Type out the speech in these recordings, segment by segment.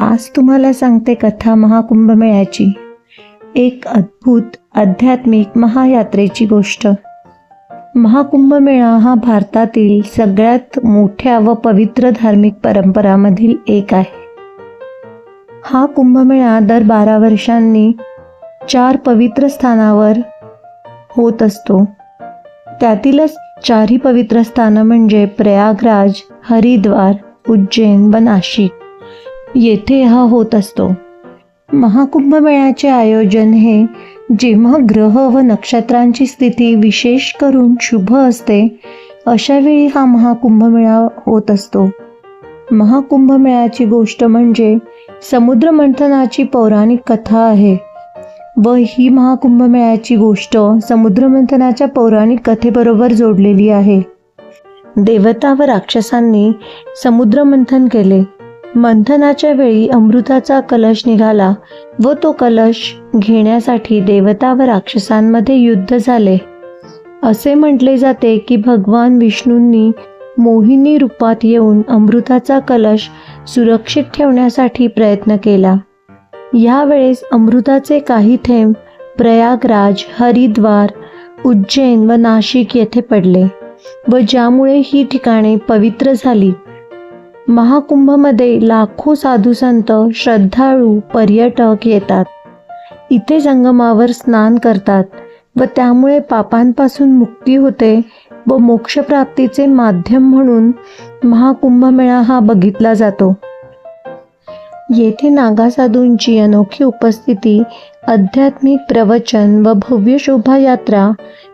आज तुम्हाला सांगते कथा महाकुंभमेळ्याची. एक अद्भुत आध्यात्मिक महायात्रेची गोष्ट. महाकुंभमेळा हा भारतातील सगळ्यात मोठ्या व पवित्र धार्मिक परंपरामधील एक आहे. हा कुंभमेळा दर बारा वर्षांनी चार पवित्र स्थानावर होत असतो. त्यातीलच चारही पवित्र स्थानं म्हणजे प्रयागराज हरिद्वार उज्जैन व नाशिक. येथे हा होत असतो. महाकुंभमेळ्याचे आयोजन हे जेव्हा ग्रह व नक्षत्रांची स्थिती विशेष करून शुभ असते अशावेळी हा महाकुंभमेळा होत असतो. महाकुंभमेळ्याची गोष्ट म्हणजे समुद्र मंथनाची पौराणिक कथा आहे. व ही महाकुंभमेळ्याची गोष्ट समुद्र मंथनाच्या पौराणिक कथेबरोबर जोडलेली आहे. देवता व राक्षसांनी समुद्र मंथन केले. मंथनाच्या वेळी अमृताचा कलश निघाला व तो कलश घेण्यासाठी देवता व राक्षसांमध्ये युद्ध झाले. असे म्हटले जाते की भगवान विष्णूंनी मोहिनी रूपात येऊन अमृताचा कलश सुरक्षित ठेवण्यासाठी प्रयत्न केला. यावेळेस अमृताचे काही थेंब प्रयागराज हरिद्वार उज्जैन व नाशिक येथे पडले व ज्यामुळे ही ठिकाणे पवित्र झाली. महाकुंभमध्ये लाखो साधू संत श्रद्धाळू पर्यटक येतात. इथे संगमावर स्नान करतात व त्यामुळे पापांपासून मुक्ती होते व मोक्षप्राप्तीचे माध्यम म्हणून महाकुंभमेळा हा बघितला जातो. येथे नागासाधूंची अनोखी उपस्थिती आध्यात्मिक प्रवचन व भव्य शोभायात्रा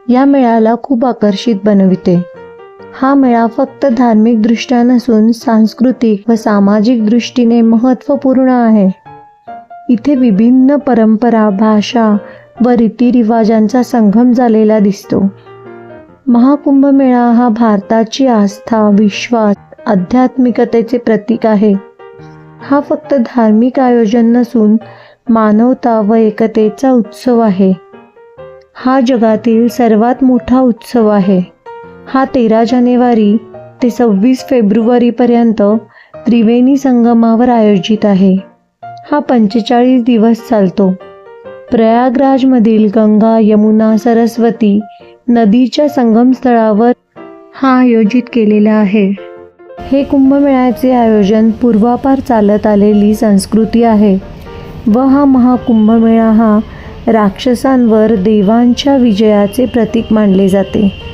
या मेळ्याला खूप आकर्षित बनविते. हा मेळा फक्त धार्मिक दृष्ट्या नसून सांस्कृतिक व सामाजिक दृष्टीने महत्त्वपूर्ण आहे. इथे विभिन्न परंपरा भाषा व रीतिरिवाजांचा संगम झालेला दिसतो. महाकुंभमेळा हा भारताची आस्था विश्वास आध्यात्मिकतेचे प्रतीक आहे. हा फक्त धार्मिक आयोजन नसून मानवता व एकतेचा उत्सव आहे. हा जगातील सर्वात मोठा उत्सव आहे. हा तेरा जानेवारी ते सव्वीस फेब्रुवारीपर्यंत त्रिवेणी संगमावर आयोजित आहे. हा पंचेचाळीस दिवस चालतो. प्रयागराजमधील गंगा यमुना सरस्वती नदीच्या संगमस्थळावर हा आयोजित केलेला आहे. हे कुंभमेळ्याचे आयोजन पूर्वापार चालत आलेली संस्कृती आहे व हा महाकुंभमेळा हा राक्षसांवर देवांच्या विजयाचे प्रतीक मानले जाते.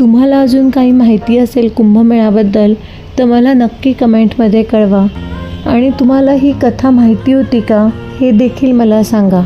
तुम्हाला अजून काही माहिती असेल कुंभमेळ्याबद्दल तर मला नक्की कमेंटमध्ये कळवा. आणि तुम्हाला ही कथा माहिती होती का हे देखील मला सांगा.